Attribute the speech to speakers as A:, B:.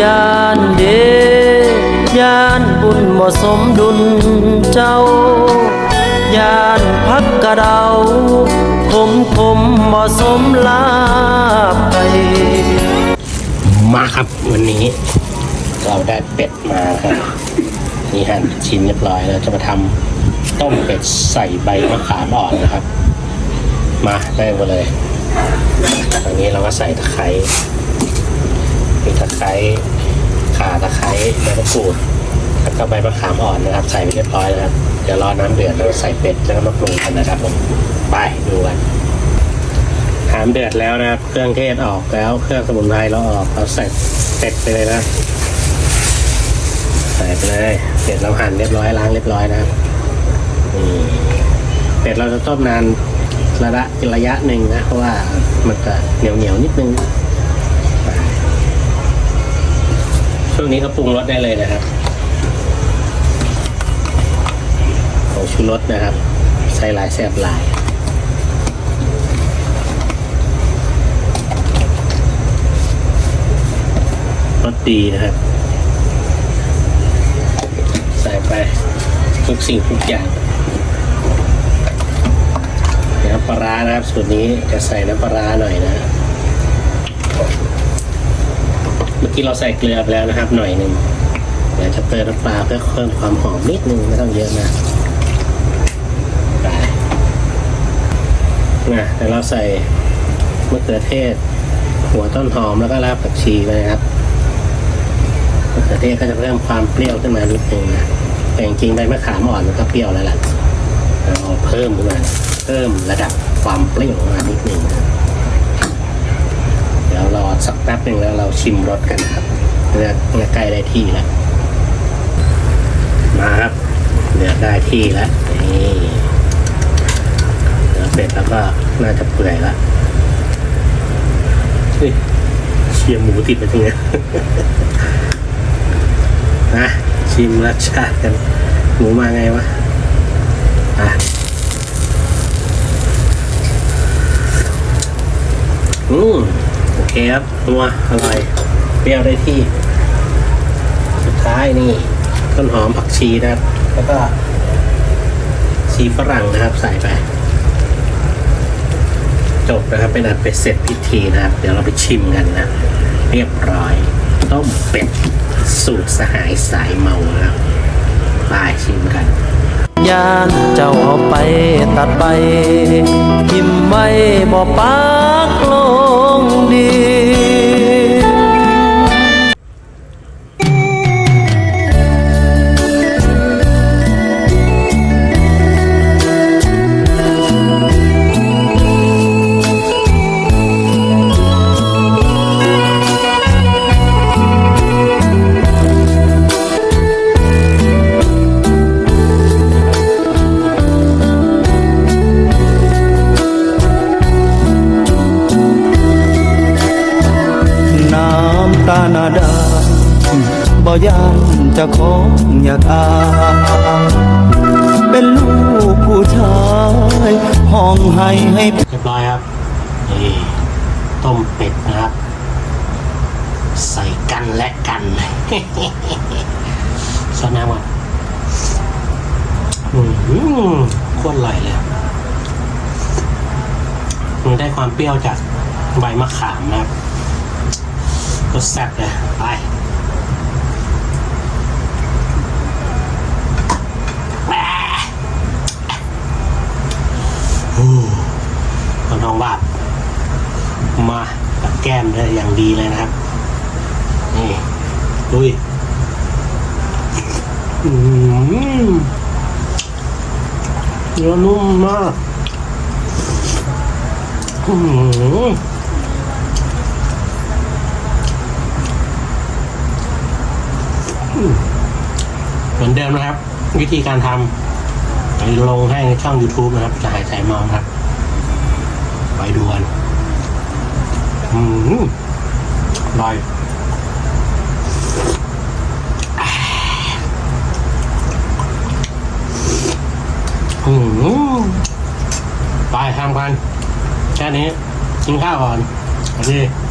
A: ยานเดยานบุญบ่สมดุลเจ้ายานพักกระเดาคมคมบ่สมลาไป
B: มาครับวันนี้ เราได้เป็ดมาครับนี่หั่นเป็นชิ้นเรียบร้อยแล้วจะมาทำต้มเป็ดใส่ใบมะขามอ่อนนะครับ มาได้หมดเลยตอนนี้เราก็ใส่ตะไคร้ มีตะไคร้ข่าตะไคร้ใบมะกรูดแล้วก็ใบมะขามอ่อนนะครับใส่ไปเรียบร้อยแล้วครับเดี๋ยวรอน้ำเดือดเราใส่เป็ดแล้วก็มาปรุงกันนะครับผมไปดูกันน้ำเดือดแล้วนะครับ เครื่องเทศออกแล้วเครื่องสมุนไพรเราออกเราใส่เป็ดไปเลยนะใส่ไปเลยเป็ดเราหั่นเรียบร้อยล้างเรียบร้อยนะครับนี่เป็ดเราจะต้มนานระยะระยะหนึ่งนะเพราะว่ามันจะเหนียวเหนียวนิดนึง วงนี้ก็ปรุงรสได้เลยนะครับของชูรสนะครับ ใส่หลายแซ่บหลายรสดีนะครับ ใส่ไปทุกสิ่งทุกอย่างน้ำปลาร้านะครับ สูตรนี้จะใส่น้ำปลาร้าหน่อยนะ เมื่อกี้เราใส่เกลือไปแล้วนะครับ หน่อยหนึ่งเดี๋ยวจะเติมน้ำปลาเพื่อเพิ่มความหอมนิดนึงไม่ต้องเยอะนะไปนะเดี๋ยวเราใส่มะเขือเทศ หัวต้นหอมแล้วก็รากผักชีไปนะครับมะเขือเทศก็จะเพิ่มความเปรี้ยวขึ้นมานิดนึงนะแต่จริงๆใบมะขามอ่อนมันก็เปรี้ยวแล้วแหละเราเพิ่มขึ้นมาเพิ่มระดับความเปรี้ยวมานิดนึงนะ รอสักแป๊บหนึ่งแล้วเราชิมรสกันครับเนื้อเนื้อใกล้ได้ที่แล้วมาครับเนื้อได้ที่แล้วนี่เนื้อเป็ดแล้วก็น่าจะเปื่อยแล้วเฮ้ยเชียร์หมูติดไปตรงนี้นะชิมรสชาติกันหมูมาไงวะอืมโอ เคครับนัวอร่อยเปรี้ยวได้ที่ สุดท้ายนี่ต้นหอมผักชีนะครับ แล้วก็ชีฝรั่งนะครับ ใส่ไป จบนะครับเป็นอันเป็นเสร็จพิธีนะครับ เดี๋ยวเราไปชิมกันนะ เรียบร้อย ต้มเป็ด สูตรสหายสายเมานะครับไปชิมกัน
A: ยานเจ้าเอาไปตัดใบทิมไว้บ่ปากล ยานจะของอยากอาเป็นลูกผู้ชายห้องให้ให้
B: เรียบร้อยครับนี่ต้มเป็ดนะครับ ใส่กันและกันซอสน้ำก่อนอืมโคตรอร่อยเลยมันได้ความเปรี้ยวจากใบมะขามนะครับรสแซ่บเลยไป คนทองบาท มากับแก้มเลยอย่างดีเลยนะครับ นี่ดุยอืมเนื้อนุ่มมากอืมเหมือนเดิมนะครับ วิธีการทำไปลงให้ในช่อง YouTube นะครับ จะหายใจมานะครับ ไปดูกัน อืมอร่อยอืมไปทำกันแค่นี้กินข้าวก่อนสวัสดี